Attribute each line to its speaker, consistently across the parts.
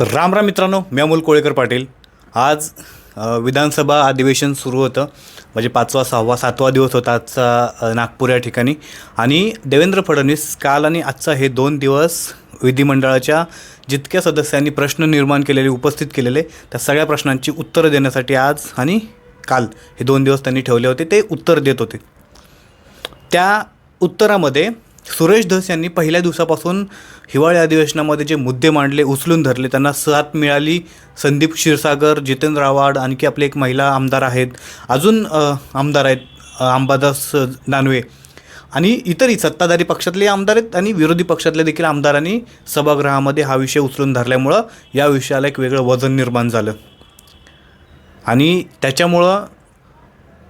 Speaker 1: राम राम मित्रांनो मी अमोल कोळेकर पाटील. आज विधानसभा अधिवेशन सुरू होतं. म्हणजे पाचवा सहावा सातवा दिवस होता आजचा नागपूर या ठिकाणी. आणि देवेंद्र फडणवीस काल आणि आजचा हे दोन दिवस विधिमंडळाच्या जितक्या सदस्यांनी प्रश्न निर्माण केलेले उपस्थित केलेले त्या सगळ्या प्रश्नांची उत्तरं देण्यासाठी आज आणि काल हे दोन दिवस त्यांनी ठेवले होते. ते उत्तर देत होते. त्या उत्तरामध्ये सुरेश धस यांनी पहिल्या दिवसापासून हिवाळी अधिवेशनामध्ये जे मुद्दे मांडले उचलून धरले त्यांना साथ मिळाली. संदीप क्षीरसागर जितेंद्र आव्हाड आणखी आपले एक महिला आमदार आहेत. अजून आमदार आहेत अंबादास दानवे. आणि इतरही सत्ताधारी पक्षातले आमदार आहेत आणि विरोधी पक्षातले देखील आमदारांनी सभागृहामध्ये हा विषय उचलून धरल्यामुळं या विषयाला एक वेगळं वजन निर्माण झालं. आणि त्याच्यामुळं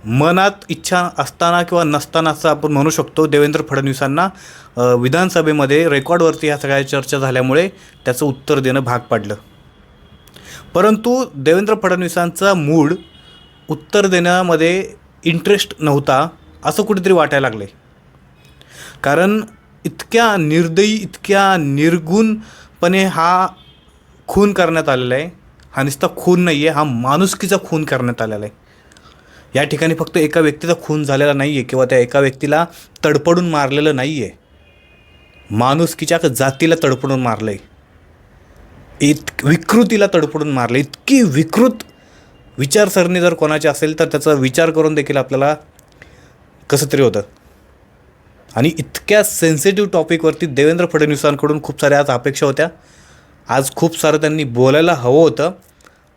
Speaker 1: मनात इच्छा असताना किंवा नसताना असं आपण म्हणू शकतो देवेंद्र फडणवीसांना विधानसभेमध्ये रेकॉर्डवरती ह्या सगळ्या चर्चा झाल्यामुळे त्याचं उत्तर देणं भाग पाडलं. परंतु देवेंद्र फडणवीसांचा मूड उत्तर देण्यामध्ये इंटरेस्ट नव्हता असं कुठेतरी वाटायला लागलं कारण इतक्या निर्दयी इतक्या निर्गुणपणे हा खून करण्यात आलेला आहे. हा नुसता खून नाही आहे हा माणुसकीचा खून करण्यात आलेला आहे. या ठिकाणी फक्त एका व्यक्तीचा खून झालेला नाही आहे किंवा त्या एका व्यक्तीला तडपडून मारलेलं नाही आहे माणुसकीच्या जातीला तडपडून मारलं आहे इत विकृतीला तडपडून मारलं इतकी विकृत विचारसरणी जर कोणाची असेल तर त्याचा विचार करून देखील आपल्याला कसं तरी होतं. आणि इतक्या सेन्सिटिव्ह टॉपिकवरती देवेंद्र फडणवीसांकडून खूप साऱ्या आज अपेक्षा होत्या. आज खूप सारं त्यांनी बोलायला हवं होतं.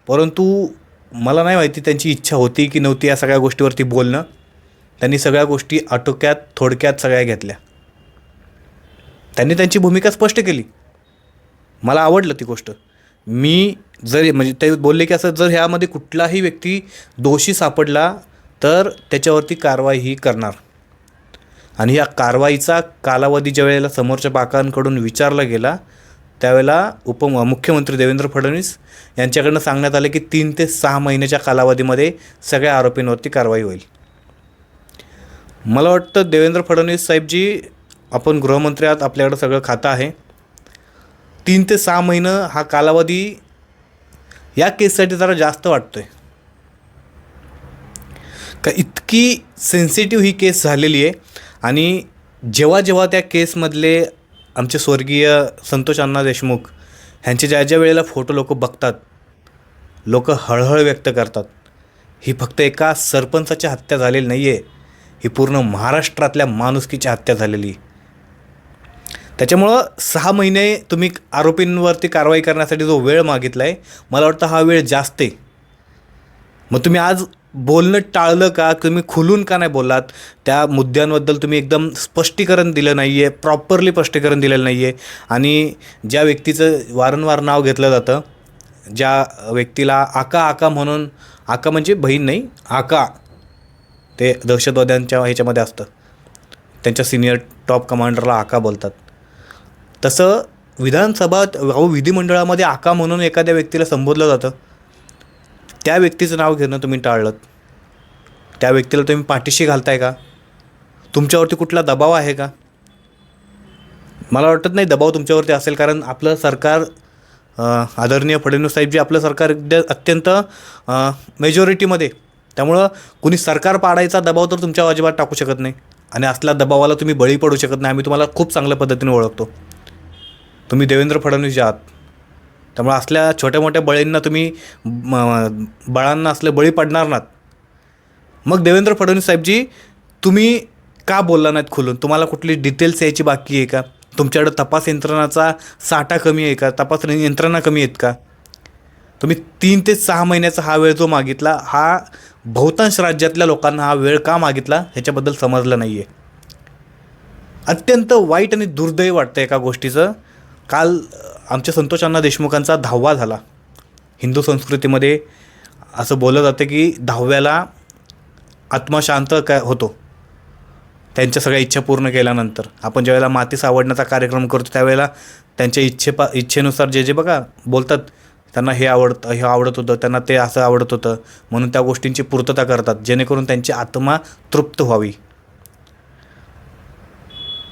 Speaker 1: परंतु मला नाही माहिती त्यांची इच्छा होती की नव्हती या सगळ्या गोष्टीवरती बोलणं. त्यांनी सगळ्या गोष्टी आटोक्यात थोडक्यात सगळ्या घेतल्या. त्यांनी त्यांची भूमिका स्पष्ट केली. मला आवडलं ती गोष्ट. मी जर म्हणजे ते बोलले की असं जर ह्यामध्ये कुठलाही व्यक्ती दोषी सापडला तर त्याच्यावरती कारवाई ही करणार. आणि या कारवाईचा कालावधी ज्या वेळेला समोरच्या पाकांकडून विचारला गेला त्यावेळेला उप मुख्यमंत्री देवेंद्र फडणवीस यांच्याकडनं सांगण्यात आले की तीन ते सहा महिन्याच्या कालावधीमध्ये सगळ्या आरोपींवरती कारवाई होईल. मला वाटतं देवेंद्र फडणवीस साहेबजी आपण गृहमंत्री आहात आपल्याकडं सगळं खातं आहे. तीन ते सहा महिनं हा कालावधी या केससाठी जरा जास्त वाटतोय. का इतकी सेन्सिटिव्ह ही केस झालेली आहे आणि जेव्हा जेव्हा त्या केसमधले आमचे स्वर्गीय संतोष अण्णा देशमुख ह्यांचे ज्या ज्या वेळेला फोटो लोक बघतात लोक हळहळ व्यक्त करतात ही फक्त एका सरपंचाची हत्या झालेली नाही आहे ही पूर्ण महाराष्ट्रातल्या माणुसकीची हत्या झालेली आहे. त्याच्यामुळं सहा महिने तुम्ही आरोपींवरती कारवाई करण्यासाठी जो वेळ मागितला आहे मला वाटतं हा वेळ जास्त आहे मग तुम्ही आज बोलणं टाळलं का? तुम्ही खुलून का नाही बोललात? त्या मुद्द्यांबद्दल तुम्ही एकदम स्पष्टीकरण दिलं नाही आहे प्रॉपरली स्पष्टीकरण दिलेलं नाही आहे आणि ज्या व्यक्तीचं वारंवार नाव घेतलं जातं ज्या व्यक्तीला आका आका म्हणून आका म्हणजे बहीण नाही आका ते दहशतवाद्यांच्या ह्याच्यामध्ये असतं. त्यांच्या सिनियर टॉप कमांडरला आका बोलतात. तसं विधानसभा विधिमंडळामध्ये आका म्हणून एखाद्या व्यक्तीला संबोधलं जातं. त्या व्यक्तीचं नाव घेणं तुम्ही टाळलं त्या व्यक्तीला तुम्ही पाठीशी घालताय का? तुमच्यावरती कुठला दबाव आहे का? मला वाटत नाही दबाव तुमच्यावरती असेल कारण आपलं सरकार आदरणीय फडणवीस साहेबजी आपलं सरकार अत्यंत मेजॉरिटीमध्ये त्यामुळं कुणी सरकार पाडायचा दबाव तर तुमच्या अजिबात टाकू शकत नाही. आणि असल्या दबावाला तुम्ही बळी पडू शकत नाही. आम्ही तुम्हाला खूप चांगल्या पद्धतीने ओळखतो. तुम्ही देवेंद्र फडणवीस जे आहात त्यामुळे असल्या छोट्या मोठ्या बळींना तुम्ही म- बळांना असले बळी पडणार नात. मग देवेंद्र फडणवीस साहेबजी तुम्ही का बोलला नाहीत खुलून? तुम्हाला कुठली डिटेल्स यायची बाकी आहे का? तुमच्याकडं तपास यंत्रणाचा साठा कमी आहे का? तपास यंत्रणा कमी आहेत का? तुम्ही तीन ते सहा महिन्याचा हा वेळ जो मागितला हा बहुतांश राज्यातल्या लोकांना हा वेळ का मागितला ह्याच्याबद्दल समजलं नाही आहे अत्यंत वाईट आणि दुर्दैव वाटतं एका गोष्टीचं. काल आमच्या संतोष अण्णा देशमुखांचा दहावा झाला. हिंदू संस्कृतीमध्ये असं बोललं जातं की दहाव्याला आत्मा शांत काय होतो. त्यांच्या सगळ्या इच्छा पूर्ण केल्यानंतर. आपण ज्यावेळेला माती सावडण्याचा कार्यक्रम करतो त्यावेळेला त्यांच्या इच्छेपा इच्छेनुसार जे जे बघा बोलतात. त्यांना हे आवडत हे आवडत होतं त्यांना ते असं आवडत होतं. म्हणून त्या गोष्टींची पूर्तता करतात जेणेकरून त्यांची आत्मा तृप्त व्हावी.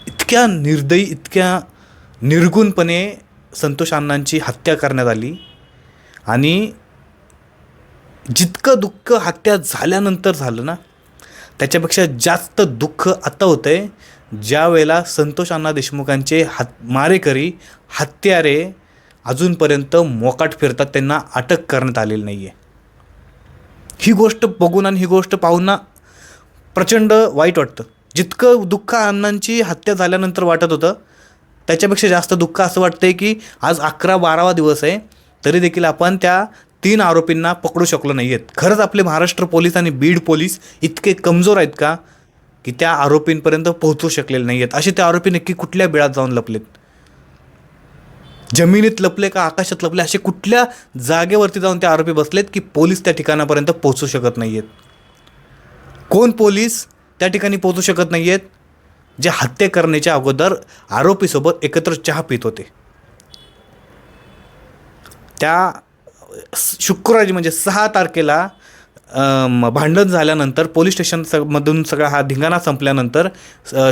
Speaker 1: इतक्या निर्दयी इतक्या निर्गुणपणे संतोष अण्णांची हत्या करण्यात आली. आणि जितकं दुःख हत्या झाल्यानंतर झालं ना त्याच्यापेक्षा जास्त दुःख आता होतं आहे ज्या वेळेला संतोष अण्णा देशमुखांचे हात मारेकरी हत्यारे अजूनपर्यंत मोकाट फिरतात त्यांना अटक करण्यात आलेली नाही आहे ही गोष्ट बघून आणि ही गोष्ट पाहून ना प्रचंड वाईट वाटतं. जितकं दुःख अण्णांची हत्या झाल्यानंतर वाटत होतं त्याच्यापेक्षा जास्त दुःख असं वाटतंय की आज अकरा बारावा दिवस आहे तरी देखील आपण त्या तीन आरोपींना पकडू शकलो नाही आहेत खरंच आपले महाराष्ट्र पोलीस आणि बीड पोलीस इतके कमजोर आहेत का की त्या आरोपींपर्यंत पोहोचू शकलेले नाही आहेत असे ते आरोपी नक्की कुठल्या बिळात जाऊन लपलेत? जमिनीत लपले का आकाशात लपले? असे कुठल्या जागेवरती जाऊन ते आरोपी बसलेत की पोलीस त्या ठिकाणापर्यंत पोहोचू शकत नाही आहेत कोण पोलीस त्या ठिकाणी पोहोचू शकत नाही आहेत जे हत्या करण्याच्या अगोदर आरोपीसोबत एकत्र चहा पित होते. त्या शुक्रवारी म्हणजे सहा तारखेला भांडण झाल्यानंतर पोलीस स्टेशन स मधून सगळा हा धिंगाणा संपल्यानंतर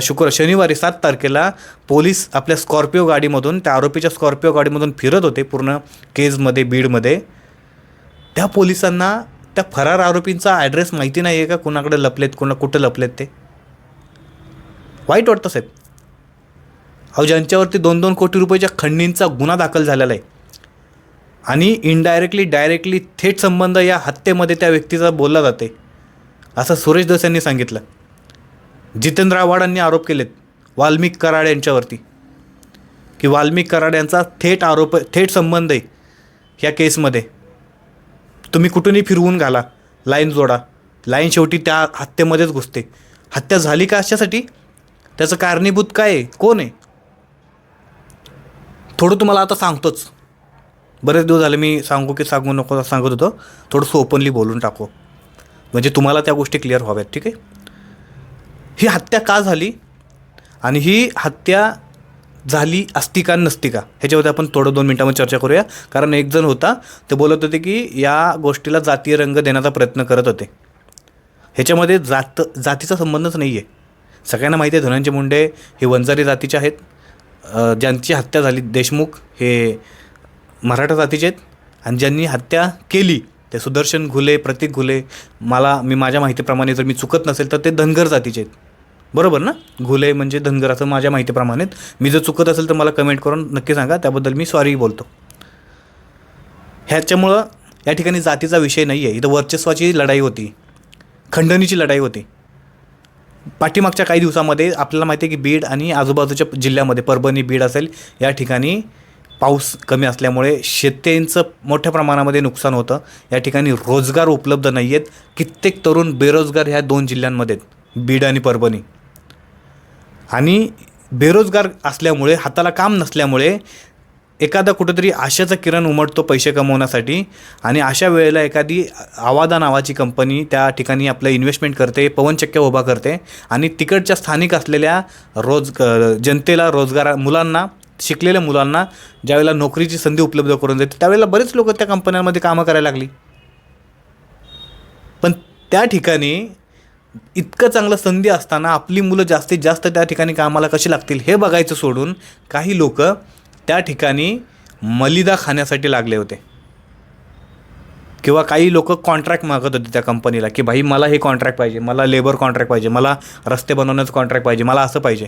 Speaker 1: शुक्र शनिवारी सात तारखेला पोलीस आपल्या स्कॉर्पिओ गाडीमधून त्या आरोपीच्या स्कॉर्पिओ गाडीमधून फिरत होते पूर्ण केजमध्ये बीडमध्ये. त्या पोलिसांना त्या फरार आरोपींचा ॲड्रेस माहिती नाही आहे का? कुणाकडे लपलेत कुणा कुठं लपलेत ते? वाईट वाटतं साहेब. अहो ज्यांच्यावरती दोन दोन कोटी रुपयाच्या खंडणींचा गुन्हा दाखल झालेला आहे आणि इनडायरेक्टली डायरेक्टली थेट संबंध या हत्येमध्ये त्या व्यक्तीचा बोलला जाते असं सुरेश दस यांनी सांगितलं. जितेंद्र आव्हाडांनी आरोप केलेत वाल्मिक कराड यांच्यावरती की वाल्मिक कराड यांचा थेट आरोप थेट संबंध आहे ह्या केसमध्ये. तुम्ही कुठूनही फिरवून घाला लाईन जोडा लाईन शेवटी त्या हत्येमध्येच घुसते. हत्या झाली का अशासाठी? त्याचं कारणीभूत काय आहे? कोण आहे? थोडं तुम्हाला आता सांगतोच. बरेच दिवस झाले मी सांगू की सांगू नको सांगत होतो. थोडंसं ओपनली बोलून टाकू. म्हणजे तुम्हाला त्या गोष्टी क्लिअर व्हाव्यात ठीक आहे? ही हत्या का झाली? आणि ही हत्या झाली असती का नसती का? ह्याच्यावरती आपण थोडं दोन मिनटामध्ये चर्चा करूया. कारण एक जण होता ते बोलत होते की या गोष्टीला जातीय रंग देण्याचा प्रयत्न करत होते. ह्याच्यामध्ये जात जातीचा संबंधच नाही आहे सगळ्यांना माहिती आहे धनंजय मुंडे हे वंजारी जातीचे आहेत. ज्यांची हत्या झाली देशमुख हे मराठा जातीचे आहेत. आणि ज्यांनी हत्या केली ते सुदर्शन घुले प्रतीक घुले मला मी माझ्या माहितीप्रमाणे जर मी चुकत नसेल तर ते धनगर जातीचे आहेत. बरोबर ना? घुले म्हणजे धनगर असं माझ्या माहितीप्रमाणे मी जर चुकत असेल तर मला कमेंट करून नक्की सांगा. त्याबद्दल मी सॉरी बोलतो. ह्याच्यामुळं या ठिकाणी जातीचा विषय नाही आहे इथं वर्चस्वाची लढाई होती. खंडणीची लढाई होती. पाठीमागच्या काही दिवसामध्ये आपल्याला माहिती आहे की बीड आणि आजूबाजूच्या जिल्ह्यामध्ये परभणी बीड असेल या ठिकाणी पाऊस कमी असल्यामुळे शेतकऱ्यांचं मोठ्या प्रमाणामध्ये नुकसान होतं. या ठिकाणी रोजगार उपलब्ध नाही आहेत कित्येक तरुण बेरोजगार ह्या दोन जिल्ह्यांमध्ये बीड आणि परभणी. आणि बेरोजगार असल्यामुळे हाताला काम नसल्यामुळे एखादा कुठंतरी आशेचा किरण उमटतो पैसे कमवण्यासाठी आणि अशा वेळेला एखादी आवादा नावाची कंपनी त्या ठिकाणी आपलं इन्व्हेस्टमेंट करते पवनचक्क्या उभा करते आणि तिकडच्या स्थानिक असलेल्या रोज जनतेला रोजगार मुलांना शिकलेल्या मुलांना ज्यावेळेला नोकरीची संधी उपलब्ध करून देते त्यावेळेला बरेच लोक त्या कंपन्यांमध्ये कामं करायला लागली. पण त्या ठिकाणी इतकं चांगलं संधी असताना आपली मुलं जास्तीत जास्त त्या ठिकाणी कामाला कशी लागतील हे बघायचं सोडून काही लोक त्या ठिकाणी मलिदा खाण्यासाठी लागले होते. किंवा काही लोक कॉन्ट्रॅक्ट मागत होते त्या कंपनीला की भाई मला हे कॉन्ट्रॅक्ट पाहिजे मला लेबर कॉन्ट्रॅक्ट पाहिजे मला रस्ते बनवण्याचं कॉन्ट्रॅक्ट पाहिजे मला असं पाहिजे.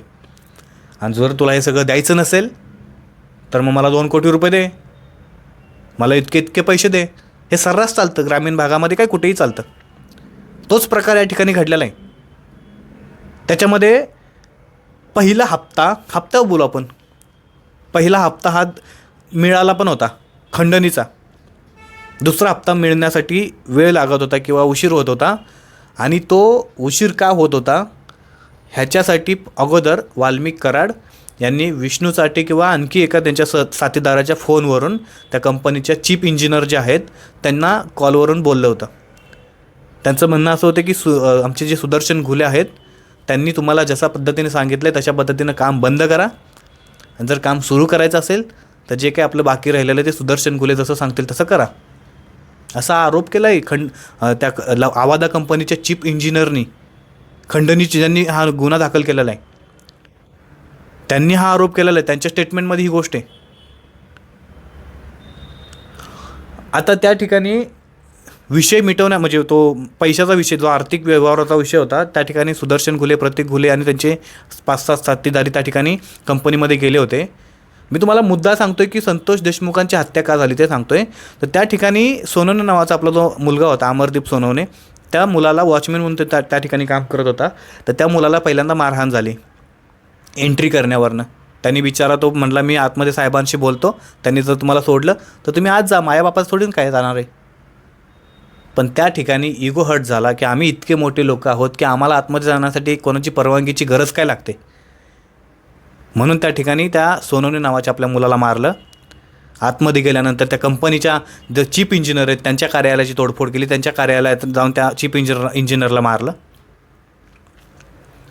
Speaker 1: आणि जर तुला हे सगळं द्यायचं नसेल तर मग मला दोन कोटी रुपये दे. मला इतके इतके पैसे दे. हे सर्रास चालतं ग्रामीण भागामध्ये काय कुठेही चालतं. तोच प्रकार या ठिकाणी घडलेला आहे. त्याच्यामध्ये पहिला हप्ता हप्त्यावर बोलू आपण. पहिला हप्ता हा मिळाला पण होता खंडणीचा. दुसरा हप्ता मिळण्यासाठी वेळ लागत होता किंवा उशीर होत होता आणि तो उशीर का होत होता ह्याच्यासाठी अगोदर वाल्मिक कराड यांनी विष्णू चाटे किंवा आणखी एका त्यांच्या स साथीदाराच्या फोनवरून त्या कंपनीच्या चीफ इंजिनियर जे आहेत त्यांना कॉलवरून बोललं होतं. त्यांचं म्हणणं असं होतं की सु आमचे जे सुदर्शन घुले आहेत त्यांनी तुम्हाला जशा पद्धतीने सांगितलं आहे तशा पद्धतीनं काम बंद करा. आणि जर काम सुरू करायचं असेल तर जे काही आपलं बाकी राहिलेलं ते सुदर्शन गुले जसं सांगतील तसं करा. असा आरोप केला आहे खंड त्या आवादा कंपनीच्या चीफ इंजिनियरनी खंडनीची ज्यांनी हा गुन्हा दाखल केलेला आहे. त्यांनी हा आरोप केलेला आहे त्यांच्या स्टेटमेंटमध्ये ही गोष्ट आहे. आता त्या ठिकाणी विषय मिटवण्या म्हणजे तो पैशाचा विषय जो आर्थिक व्यवहाराचा विषय होता त्या ठिकाणी सुदर्शन घुले प्रतीक घुले आणि त्यांचे पाच सात साथीदारी त्या ठिकाणी कंपनीमध्ये गेले होते. मी तुम्हाला मुद्दा सांगतोय की संतोष देशमुखांची हत्या का झाली ते सांगतोय. तर त्या ठिकाणी सोनवणे नावाचा आपला जो मुलगा होता अमरदीप सोनवणे त्या मुलाला वॉचमॅन म्हणून त्या त्या ठिकाणी काम करत होता. तर त्या मुलाला पहिल्यांदा मारहाण झाली. एंट्री करण्यावरनं. त्यांनी विचारा तो म्हटला मी आतमध्ये साहेबांशी बोलतो. त्यांनी जर तुम्हाला सोडलं तर तुम्ही आज जा. माया बापात सोडून काय जाणार आहे? पण त्या ठिकाणी इगो हर्ट झाला की आम्ही इतके मोठे लोक आहोत की आम्हाला आतमध्ये जाण्यासाठी कोणाची परवानगीची गरज काय लागते? म्हणून त्या ठिकाणी त्या सोनवणे नावाच्या आपल्या मुलाला मारलं. आतमध्ये गेल्यानंतर त्या कंपनीच्या जे चीफ इंजिनियर आहेत त्यांच्या कार्यालयाची तोडफोड केली. त्यांच्या कार्यालयात जाऊन त्या चीफ इंजिनियर इंजिनियरला मारलं.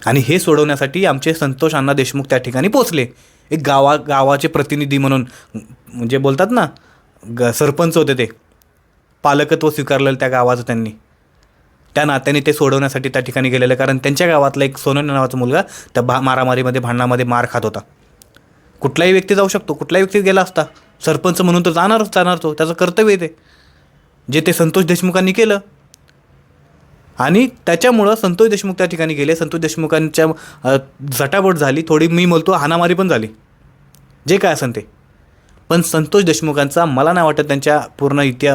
Speaker 1: आणि हे सोडवण्यासाठी आमचे संतोष अण्णा देशमुख त्या ठिकाणी पोचले एक गावा गावाचे प्रतिनिधी म्हणून म्हणजे बोलतात ना ग सरपंच होते ते. पालकत्व स्वीकारलेलं त्या गावाचं त्यांनी. त्या नात्याने ते सोडवण्यासाठी त्या ठिकाणी गेलेलं कारण त्यांच्या गावातला एक सोनन नावाचा मुलगा त्या भा मारामारीमध्ये भांडणामध्ये मार खात होता. कुठलाही व्यक्ती जाऊ शकतो कुठलाही व्यक्ती गेला असता सरपंच म्हणून तर जाणारच जाणार तो त्याचं कर्तव्य आहे ते. जे ते संतोष देशमुखांनी केलं. आणि त्याच्यामुळं संतोष देशमुख त्या ठिकाणी गेले. संतोष देशमुखांच्या झटापट झाली थोडी मी बोलतो हानामारी पण झाली. जे काय असेल ते. पण संतोष देशमुखांचा मला नाही वाटत त्यांच्या पूर्ण इतिहा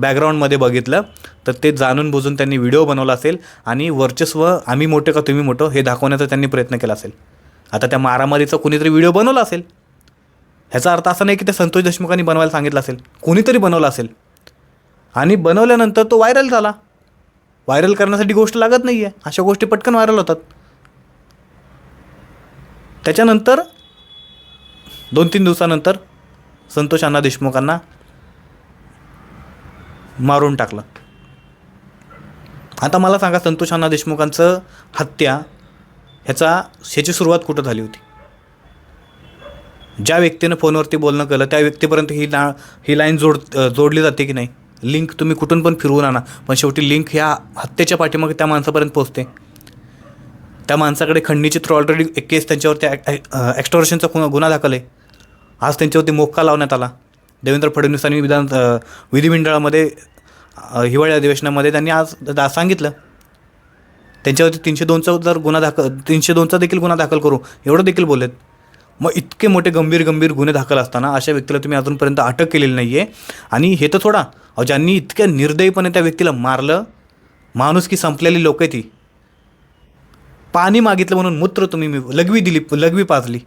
Speaker 1: बॅकग्राऊंडमध्ये बघितलं. तर ते जाणून बुजून त्यांनी व्हिडिओ बनवला असेल आणि वर्चस्व आम्ही मोठे का तुम्ही मोठं हे दाखवण्याचा त्यांनी प्रयत्न केला असेल. आता त्या मारामारीचा कुणीतरी व्हिडिओ बनवला असेल. ह्याचा अर्थ असा नाही की ते संतोष देशमुखांनी बनवायला सांगितलं असेल. कोणीतरी बनवला असेल. आणि बनवल्यानंतर तो व्हायरल झाला. व्हायरल करण्यासाठी गोष्ट लागत नाही आहे अशा गोष्टी पटकन व्हायरल होतात. त्याच्यानंतर दोन तीन दिवसानंतर संतोष अण्णा देशमुखांना मारून टाकलं. आता मला सांगा संतोष अण्णा देशमुखांचं हत्या ह्याचा ह्याची सुरुवात कुठं झाली होती? ज्या व्यक्तीनं फोनवरती बोलणं केलं त्या व्यक्तीपर्यंत ही ला ही लाईन जोड जोडली जाते की नाही? लिंक तुम्ही कुठून पण फिरवून आणा पण शेवटी लिंक ह्या हत्येच्या पाठीमागे त्या माणसापर्यंत पोहोचते. त्या माणसाकडे खंडणीची थ्रू ऑलरेडी एक केस त्यांच्यावरती एक्स्टॉर्शनचा गुन्हा गुन्हा दाखल आहे. आज त्यांच्यावरती मोक्का लावण्यात आला. देवेंद्र फडणवीसांनी विधान विधिमंडळामध्ये हिवाळी अधिवेशनामध्ये त्यांनी आज दा सांगितलं. त्यांच्यावरती तीनशे दोनचा जर गुन्हा दाखल तीनशे दोनचा देखील गुन्हा दाखल करू एवढं देखील बोललेत. मग इतके मोठे गंभीर गंभीर गुन्हे दाखल असताना अशा व्यक्तीला तुम्ही अजूनपर्यंत अटक केलेली नाही आहे आणि हे तर थोडा ज्यांनी इतक्या निर्दयीपणे त्या व्यक्तीला मारलं माणूस की संपलेली लोक आहे ती पाणी मागितलं म्हणून मूत्र तुम्ही मी लघवी दिली लघवी पाजली.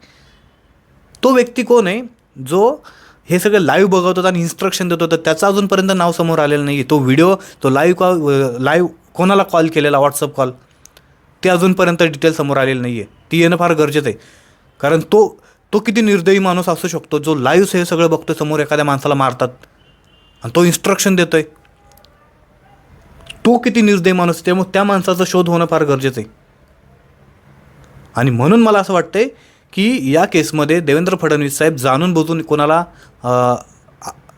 Speaker 1: तो व्यक्ती कोण आहे? जो हे सगळं लाईव्ह बघत होता आणि इन्स्ट्रक्शन देत होता त्याचं अजूनपर्यंत नाव समोर आलेलं नाही आहे तो व्हिडिओ तो लाईव्ह कॉल लाईव्ह कोणाला कॉल केलेला व्हॉट्सअप कॉल ते अजूनपर्यंत डिटेल समोर आलेलं नाही आहे ती येणं फार गरजेचं आहे. कारण तो तो किती निर्दयी माणूस असू शकतो जो लाईव्ह हे सगळं बघतो समोर एखाद्या माणसाला मारतात. आणि तो इन्स्ट्रक्शन आहे तो किती निर्दयी माणूस त्यामुळे त्या माणसाचा शोध होणं फार गरजेचं आहे. आणि म्हणून मला असं वाटतंय की या केसमध्ये देवेंद्र फडणवीस साहेब जाणून बुजून कोणाला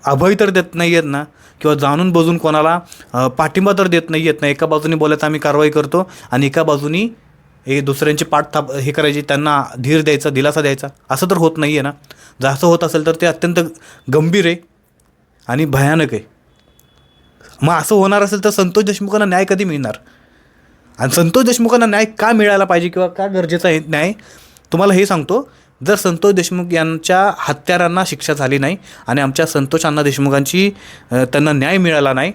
Speaker 1: अभय तर देत नाही आहेत ना किंवा जाणून बुजून कोणाला पाठिंबा तर देत नाही आहेत ना एका बाजूनी बोलायचं आम्ही कारवाई करतो आणि एका बाजूनी हे दुसऱ्यांची पाठ थाप हे करायची त्यांना धीर द्यायचा दिलासा द्यायचा असं तर होत नाही आहे ना. जसं होत असेल तर ते अत्यंत गंभीर आहे आणि भयानक आहे. मग असं होणार असेल तर संतोष देशमुखांना न्याय कधी मिळणार? आणि संतोष देशमुखांना न्याय का मिळायला पाहिजे किंवा का गरजेचा आहे? न्याय? तुम्हाला हे सांगतो जर संतोष देशमुख यांच्या हत्यारांना शिक्षा झाली नाही आणि आमच्या संतोष अण्णा देशमुखांची त्यांना न्याय मिळाला नाही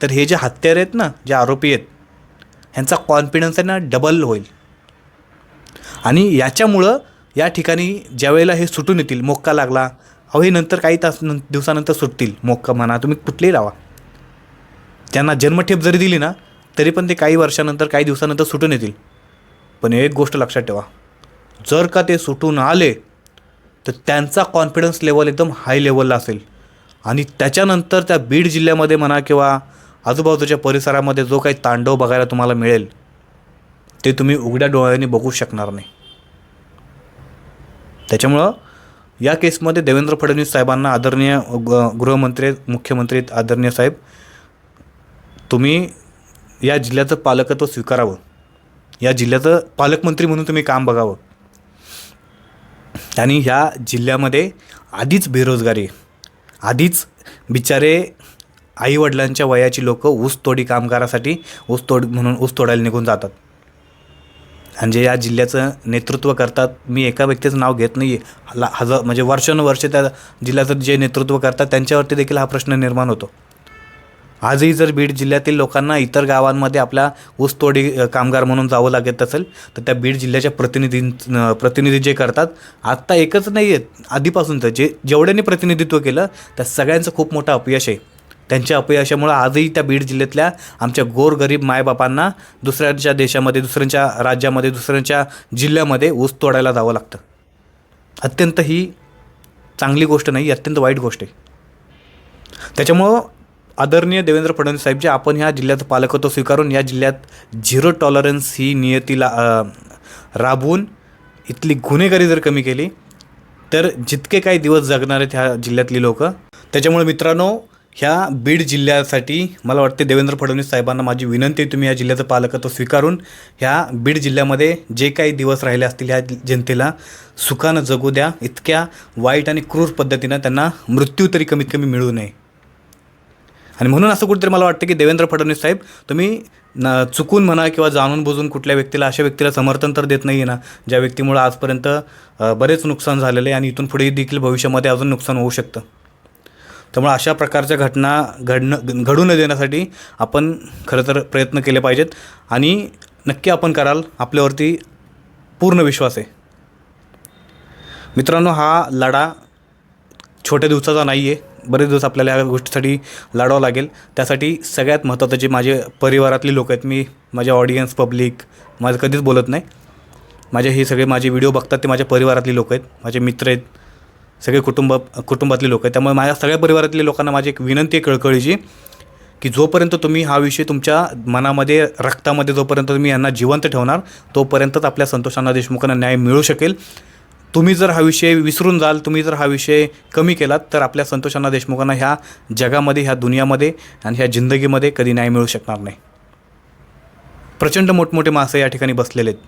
Speaker 1: तर हे जे हत्यार आहेत ना जे आरोपी आहेत ह्यांचा कॉन्फिडन्स आहे ना डबल होईल. आणि याच्यामुळं या ठिकाणी ज्यावेळेला हे सुटून येतील मोक्का लागला अहो हे नंतर काही तास दिवसानंतर सुटतील मोक्का म्हणा तुम्ही कुठलेही लावा. त्यांना जन्मठेप जरी दिली ना तरी पण ते काही वर्षानंतर काही दिवसानंतर सुटून येतील. पण एक गोष्ट लक्षात ठेवा. जर का ते सुटून आले तर त्यांचा कॉन्फिडन्स लेवल एकदम हाय लेवलला असेल. आणि त्याच्यानंतर त्या बीड जिल्ह्यामध्ये म्हणा किंवा आजूबाजूच्या परिसरामध्ये जो काही तांडव बघायला तुम्हाला मिळेल ते तुम्ही उघड्या डोळ्यांनी बघू शकणार नाही. त्याच्यामुळं या केसमध्ये देवेंद्र फडणवीस साहेबांना आदरणीय ग- गृहमंत्री मुख्यमंत्री आदरणीय साहेब तुम्ही या जिल्ह्याचं पालकत्व स्वीकारावं. या जिल्ह्याचं पालकमंत्री म्हणून तुम्ही काम बघावं. आणि ह्या जिल्ह्यामध्ये आधीच बेरोजगारी आहे. आधीच बिचारे आईवडिलांच्या वयाची लोकं ऊसतोडी कामगारासाठी ऊसतोड म्हणून ऊस तोडायला निघून जातात. आणि जे या जिल्ह्याचं नेतृत्व करतात मी एका व्यक्तीचं नाव घेत नाही आहे ला हजार म्हणजे वर्षानुवर्ष त्या जिल्ह्याचं जे नेतृत्व करतात त्यांच्यावरती देखील हा प्रश्न निर्माण होतो. आजही जर बीड जिल्ह्यातील लोकांना इतर गावांमध्ये आपल्या ऊसतोडी कामगार म्हणून जावं लागत असेल तर त्या बीड जिल्ह्याच्या प्रतिनिधी प्रतिनिधी जे करतात आत्ता एकच नाही आहेत आधीपासूनचं. जे जेवढ्यांनी प्रतिनिधित्व केलं त्या सगळ्यांचं खूप मोठं अपयश आहे. त्यांच्या अपयशामुळं आजही त्या बीड जिल्ह्यातल्या आमच्या गोरगरीब मायबापांना दुसऱ्यांच्या देशामध्ये दुसऱ्यांच्या राज्यामध्ये दुसऱ्यांच्या जिल्ह्यामध्ये ऊस तोडायला जावं लागतं. अत्यंत ही चांगली गोष्ट नाही अत्यंत वाईट गोष्ट आहे. त्याच्यामुळं आदरणीय देवेंद्र फडणवीस साहेब जे आपण ह्या जिल्ह्याचं पालकत्व स्वीकारून या जिल्ह्यात झिरो टॉलरन्स ही नियतीला राबवून इथली गुन्हेगारी जर कमी केली तर जितके काही दिवस जगणार आहेत ह्या जिल्ह्यातली लोक त्याच्यामुळे मित्रांनो ह्या बीड जिल्ह्यासाठी मला वाटते देवेंद्र फडणवीस साहेबांना माझी विनंती आहे तुम्ही या जिल्ह्याचं पालकत्व स्वीकारून ह्या बीड जिल्ह्यामध्ये जे काही दिवस राहिले असतील ह्या जनतेला सुखानं जगू द्या इतक्या वाईट आणि क्रूर पद्धतीनं त्यांना मृत्यू तरी कमीत कमी मिळू नये. आणि म्हणून असं कुठेतरी मला वाटतं की देवेंद्र फडणवीस साहेब तुम्ही न चुकून म्हणा किंवा जाणून बुजून कुठल्या व्यक्तीला अशा व्यक्तीला समर्थन तर देत नाही आहे ना ज्या व्यक्तीमुळं आजपर्यंत बरेच नुकसान झालेलं आहे आणि इथून पुढे देखील भविष्यामध्ये अजून नुकसान होऊ शकतं. त्यामुळे अशा प्रकारच्या घटना घडणं घडू न देण्यासाठी आपण खरं तर प्रयत्न केले पाहिजेत आणि नक्की आपण कराल आपल्यावरती पूर्ण विश्वास आहे. मित्रांनो हा लढा छोट्या दिवसाचा नाही आहे बरेच दिवस आपल्याला या गोष्टीसाठी लढावं लागेल. त्यासाठी सगळ्यात महत्त्वाचं जे माझे परिवारातले लोक आहेत मी माझ्या ऑडियन्स पब्लिक माझं कधीच बोलत नाही. माझे हे सगळे माझे व्हिडिओ बघतात ते माझ्या परिवारातले लोक आहेत. माझे मित्र आहेत सगळे कुटुंब कुटुंबातले लोक आहेत. त्यामुळे माझ्या सगळ्या परिवारातले लोकांना माझी एक विनंती आहे कळकळीची की जोपर्यंत तुम्ही हा विषय तुमच्या मनामध्ये रक्तामध्ये जोपर्यंत तुम्ही यांना जिवंत ठेवणार तोपर्यंतच आपल्या संतोषांना देशमुखांना न्याय मिळू शकेल. तुम्ही जर हा विषय विसरून जाल तुम्ही जर हा विषय कमी केलात तर आपल्या संतोषांना देशमुखांना ह्या जगामध्ये ह्या दुनियामध्ये आणि ह्या जिंदगीमध्ये कधी न्याय मिळू शकणार नाही. प्रचंड मोठमोठे मासे या ठिकाणी बसलेले आहेत.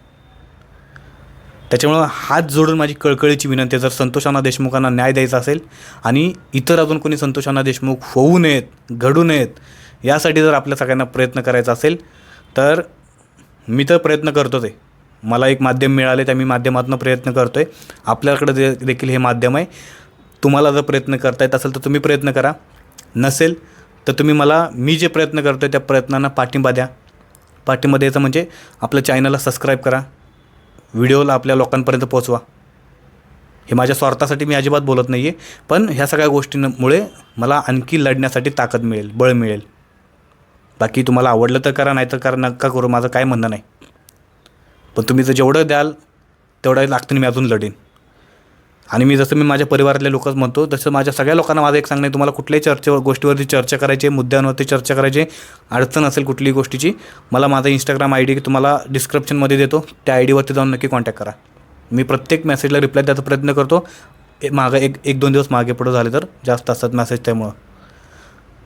Speaker 1: त्याच्यामुळं हात जोडून माझी कळकळीची विनंती आहे जर संतोषांना देशमुखांना न्याय द्यायचा असेल आणि इतर अजून कोणी संतोषांना देशमुख होऊ नयेत घडू नयेत यासाठी जर आपल्या सगळ्यांना प्रयत्न करायचा असेल तर मी तर प्रयत्न करतोच आहे. मला एक माध्यम मिळाले त्या मी माध्यमातून प्रयत्न करतो आहे आपल्याकडे दे देखील हे माध्यम आहे. तुम्हाला जर प्रयत्न करता येत असेल तर तुम्ही प्रयत्न करा. नसेल तर तुम्ही मला मी जे प्रयत्न करतो आहे त्या प्रयत्नांना पाठिंबा द्या. पाठिंबा द्यायचं म्हणजे आपल्या चॅनलला सबस्क्राईब करा. व्हिडिओला आपल्या लोकांपर्यंत पोचवा हे माझ्या स्वार्थासाठी मी अजिबात बोलत नाही आहे पण ह्या सगळ्या गोष्टींमुळे मला आणखी लढण्यासाठी ताकद मिळेल बळ मिळेल. बाकी तुम्हाला आवडलं तर करा नाही तर करा नका करू माझं काय म्हणणं नाही. पण तुम्ही जर जेवढं द्याल तेवढ्या लागतं मी अजून लढेन. आणि मी जसं मी माझ्या परिवारातल्या लोकच म्हणतो तसं माझ्या सगळ्या लोकांना माझं एक सांगणं आहे तुम्हाला कुठल्याही चर्चेवर गोष्टीवरती चर्चा करायची आहे, मुद्द्यांवरती चर्चा करायची अडचण असेल कुठलीही गोष्टीची मला माझा इंस्टाग्राम आय डी तुम्हाला डिस्क्रिप्शनमध्ये देतो त्या आय डीवरती जाऊन नक्की कॉन्टॅक्ट करा. मी प्रत्येक मेसेजला रिप्लाय द्यायचा प्रयत्न करतो मागं एक एक दोन दिवस मागे पुढं झाले तर जास्त असतात मेसेज त्यामुळं.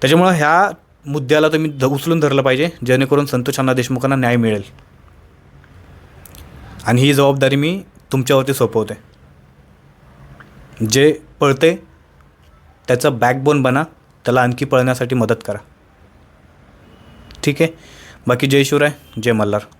Speaker 1: त्याच्यामुळं ह्या मुद्द्याला तुम्ही ध- उचलून धरलं पाहिजे जेणेकरून संतोष अण्णा देशमुखांना न्याय मिळेल. आणि ही जबाबदारी मी तुमच्यावरती सोपवते. जे पळते त्याचं बॅकबोन बना त्याला आणखी पळण्यासाठी मदत करा. ठीक आहे? बाकी जय शिवराय जय मल्हार.